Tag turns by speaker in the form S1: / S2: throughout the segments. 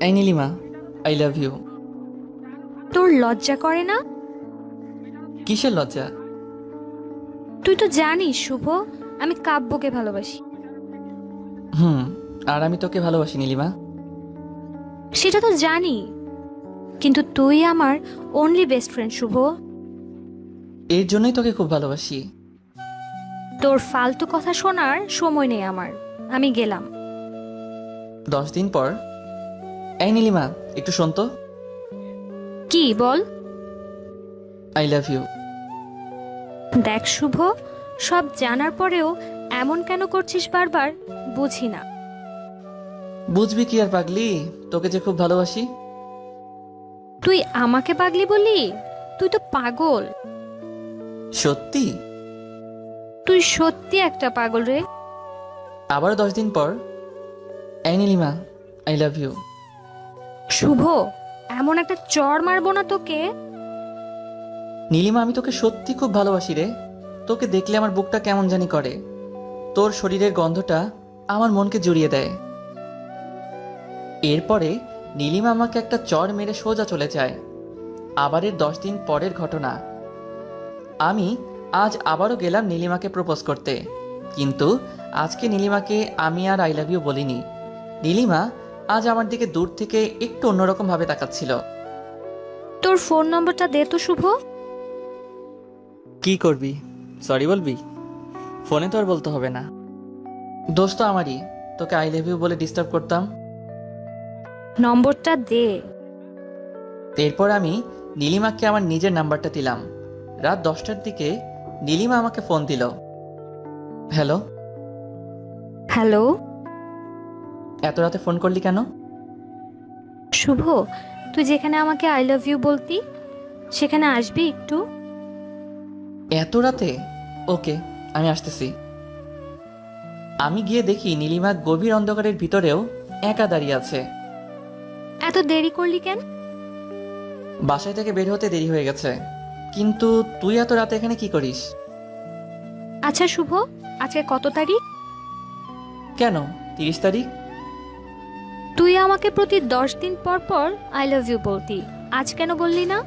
S1: এই Nilima I love you
S2: তোর লজ্জা করে না?
S1: কিসের লজ্জা?
S2: তুই তো জানিস শুভ আমি কাব্যকে ভালোবাসি।
S1: হুম আর আমি তোকে ভালোবাসি নীলিমা।
S2: সেটা তো জানি কিন্তু তুই আমার অনলি বেস্ট ফ্রেন্ড শুভ।
S1: এর জন্যই তোকে খুব ভালোবাসি।
S2: তোর ফালতু কথা শোনার সময় নেই আমার আমি গেলাম।
S1: দশ দিন পর এই নীলিমা একটু শোন তো।
S2: কি বল।
S1: আই লাভ ইউ
S2: দেখ শুভ সব জানার পরেও এমন কেন করছিস বারবার বুঝি না।
S1: বুঝবি কি আর পাগলি? তোকে যে খুব ভালোবাসি।
S2: তুই আমাকে পাগলি বলি তুই তো পাগল।
S1: সত্যি?
S2: তুই সত্যি একটা পাগল রে।
S1: আবার দশ দিন পর। এই Nilima I love you
S2: Shubho, এমন একটা চর মারবো না তোকে।
S1: নীলিমা, আমি তোকে সত্যি খুব ভালোবাসি রে। তোকে দেখলে আমার বুকটা কেমন জানি করে। তোর শরীরের গন্ধটা আমার মনকে জুড়িয়ে দেয়। এরপরে নীলিমা আমাকে একটা চর মেরে সোজা চলে যায়। আবার এর দশ দিন পরের ঘটনা। আমি আজ আবারও গেলাম নীলিমাকে প্রপোজ করতে। কিন্তু আজকে নীলিমাকে আমি আর আই লাভ ইউ বলিনি। নীলিমা আজ আমার দিকে দূর থেকে একটু অন্যরকম ভাবে তাকাচ্ছিল।
S2: তোর ফোন নম্বরটা দে তো শুভ।
S1: কি করবি? সরি বলবি? ফোনে তো আর বলতে হবে না। দোস্ত আমারই তোকে আই লাভ ইউ বলে ডিস্টার্ব করতাম।
S2: নম্বরটা দে।
S1: এরপর আমি নীলিমাকে আমার নিজের নাম্বারটা দিলাম। রাত দশটার দিকে নীলিমা আমাকে ফোন দিল। হ্যালো?
S2: হ্যালো?
S1: এত রাতে ফোন করলি কেন?
S2: শুভ তুই যেখানে আমাকে আই লাভ ইউ বলতি সেখানে আসবি একটু?
S1: এত রাতে? ওকে আমি আসতেছি। আমি গিয়ে দেখি নীলিমা গভীর অন্ধকারের ভিতরেও একা দাঁড়িয়ে আছে।
S2: এত দেরি করলি কেন?
S1: বাসায় থেকে বের হতে দেরি হয়ে গেছে। কিন্তু তুই এত রাতে এখানে কি করিস?
S2: আচ্ছা শুভ আজকে কত তারিখ?
S1: কেন? তিরিশ তারিখ?
S2: তুই আমাকে প্রতি দশ দিন পর পর আই লাভ ইউ বলতি। আজ কেন বললি না?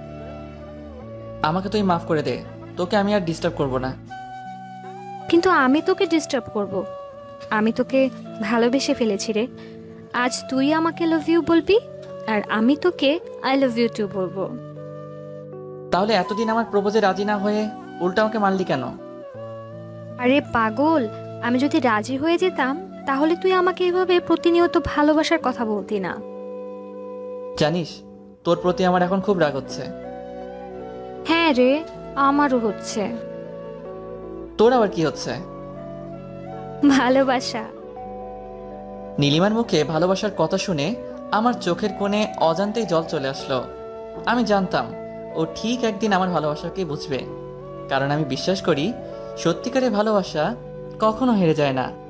S1: আমাকে তুই মাফ করে দে। তোকে আমি আর ডিস্টার্ব করব না।
S2: কিন্তু আমি তোকে ডিস্টার্ব করব। আমি তোকে ভালোবেসে ফেলেছি রে। আজ তুই আমাকে লাভ ইউ বলবি আর আমি তোকে আই লাভ ইউ টু বলব।
S1: তাহলে এতদিন আমার প্রপোজে রাজি না হয়ে উল্টা আমাকে মারলি কেন?
S2: আরে পাগল আমি যদি রাজি হয়ে যেতাম তাহলে তুই আমাকে এভাবে প্রতিনিয়ত ভালোবাসার কথা বলতি না।
S1: জানিস তোর প্রতি আমার এখন খুব রাগ হচ্ছে।
S2: হ্যাঁ রে আমারও হচ্ছে।
S1: তোর আবার কি হচ্ছে?
S2: ভালোবাসা।
S1: নীলিমার মুখে ভালোবাসার কথা শুনে আমার চোখের কোণে অজান্তেই জল চলে আসলো। আমি জানতাম ও ঠিক একদিন আমার ভালোবাসাকে বুঝবে। কারণ আমি বিশ্বাস করি সত্যিকারের ভালোবাসা কখনো হেরে যায় না।